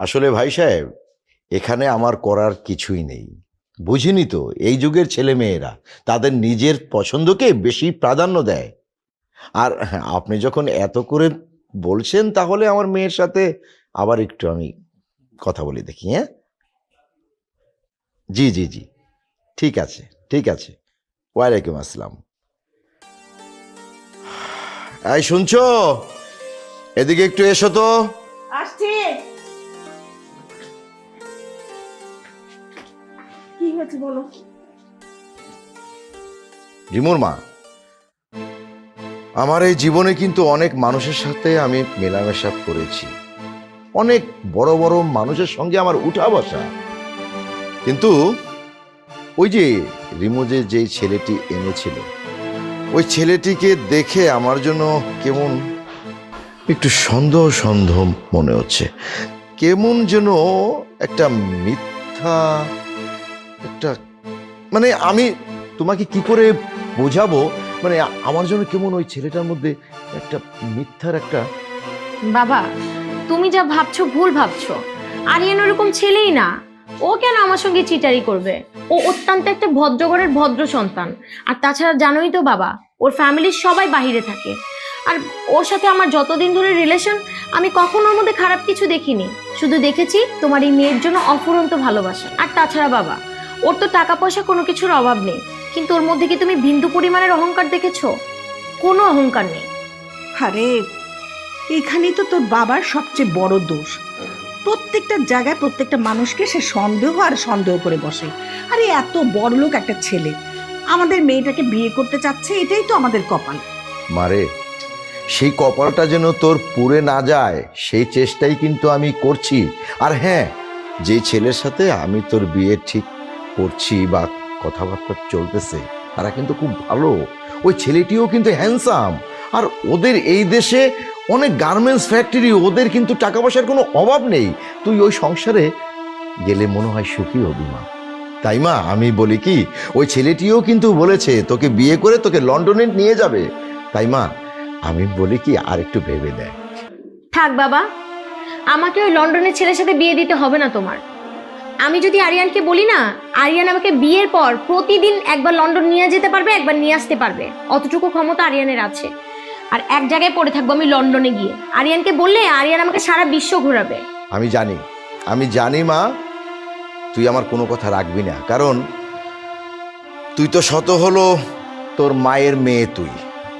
আসলে ভাই সাহেব, এখানে আমার করার কিছুই নেই। বুঝিনি তো, এই যুগের ছেলে মেয়েরা তাদের নিজের পছন্দকে বেশি প্রাধান্য দেয়। আর আপনি যখন এত করে বলছেন, তাহলে আমার মেয়ের সাথে আবার একটু আমি কথা বলি দেখি হ্যাঁ? জি জি জি। ঠিক আছে ঠিক আছে। ওয়ালাইকুম আসসালাম। এই শুনছো? এদিকে একটু এসো তো। হয়েছে বলো? রিমুর মা, আমার এই জীবনে কিন্তু অনেক মানুষের সাথে আমি মেলামেশা করেছি। অনেক বড় বড় মানুষের সঙ্গে আমার উঠা বসা কিন্তু ওই যে রিমু যে, যেই ছেলেটি এনেছিল, ওই ছেলেটিকে দেখে আমার জন্য কেমন একটু সন্দেহ সন্দেহ মনে হচ্ছে। কেমন যেন একটা মিথ্যা একটা মানে আমি তোমাকে কি করে বোঝাবো? মানে আমার জন্য কেমন ওই ছেলেটার মধ্যে একটা মিথ্যার একটা বাবা, তুমি যা ভাবছ ভুল ভাবছ। আরিয়ান ওরকম ছেলেই না। ও কেন আমার সঙ্গে চিটারি করবে? ও অত্যন্ত একটা ভদ্রঘরের ভদ্র সন্তান। আর তাছাড়া জানোই তো বাবা, ওর ফ্যামিলির সবাই বাইরে থাকে। আর ওর সাথে আমার যতদিন ধরে রিলেশন আমি কখনো ওর মধ্যে খারাপ কিছু দেখিনি। শুধু দেখেছি তোমার এই মেয়ের জন্য অফুরন্ত ভালোবাসা। আর তাছাড়া বাবা ওর তো টাকা পয়সা কোনো কিছুর অভাব নেই। কিন্তু ওর মধ্যে কি তুমি বিন্দু পরিমাণের অহংকার দেখেছ? কোনো অহংকার নেই। আরে এখানেই তো তোর বাবার সবচেয়ে বড় দোষ। প্রত্যেকটা জায়গায় প্রত্যেকটা মানুষকে সে সন্দেহ আর সন্দেহ করে বসে। আরে এত বড় লোক একটা ছেলে। আমাদের মেয়েটাকে বিয়ে করতে চাচ্ছে এটাই তো আমাদের কপাল। মারে সেই কপালটা যেন তোর পুড়ে না যায় সেই চেষ্টাই কিন্তু আমি করছি। আর হ্যাঁ যে ছেলের সাথে আমি তোর বিয়ে ঠিক করছি বা কথাবার্তা চলতেছে, তারা কিন্তু খুব ভালো। ওই ছেলেটিও কিন্তু হ্যান্ডসাম আর ওদের এই দেশে অনেক গার্মেন্টস ফ্যাক্টরি ওদের কিন্তু টাকা পয়সার কোনো অভাব নেই। তুই ওই সংসারে গেলে মনে হয় সুখী হবি মা। তাই মা, আমি বলি কি, ওই ছেলেটিও কিন্তু বলেছে, তোকে বিয়ে করে তোকে লন্ডনে নিয়ে যাবে। তাই মা, আমি বলি কি আর একটু ভেবে দেয় থাক বাবা, আমাকে ওই লন্ডনের ছেলের সাথে বিয়ে দিতে হবে না তোমার। আমি যদি আরিয়ানকে বলি না, আরিয়ান আমাকে বিয়ের পর প্রতিদিন একবার লন্ডন নিয়ে যেতে পারবে, একবার নিয়ে আসতে পারবে। অতটুকু ক্ষমতা আরিয়ানের আছে। আর এক জায়গায় পড়ে থাকব আমি লন্ডনে গিয়ে। আরিয়ানকে বললে আরিয়ান আমাকে সারা বিশ্ব ঘোরাবে। আমি জানি। আমি জানি মা, তুই আমার কোনো কথা রাখবি না। কারণ তুই তো শত হলো তোর মায়ের মেয়ে তুই।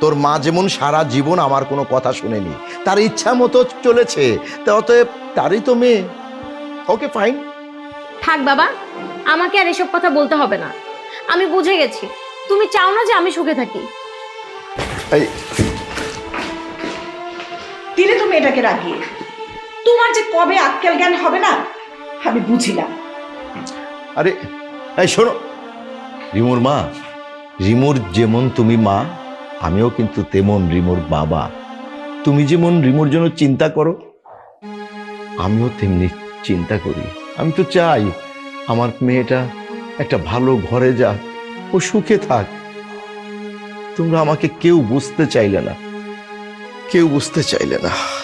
তোর মা যেমন সারা জীবন আমার কোনো কথা শুনেনি। তার ইচ্ছা মতো চলেছে। তা অতএব তারই তো মেয়ে। Okay, fine. থাক বাবা আমাকে আর এসব কথা বলতে হবে না। আমি বুঝে গেছি তুমি চাও না যে আমি সুখে থাকি। এই। দিলে তুমি এটাকে রাগিয়ে। তোমার যে কবে আক্কেল জ্ঞান হবে না আমি বুঝিলাম আরে এই শোনো রিমুর মা রিমুর যেমন তুমি মা আমিও কিন্তু তেমন রিমুর বাবা। তুমি যেমন রিমুর জন্য চিন্তা করো আমিও তেমনি চিন্তা করি। আমি তো চাই আমার মেয়েটা একটা ভালো ঘরে যাক ও সুখে থাক। তোমরা আমাকে কেউ বুঝতে চাইলে না। কেউ বুঝতে চাইলে না।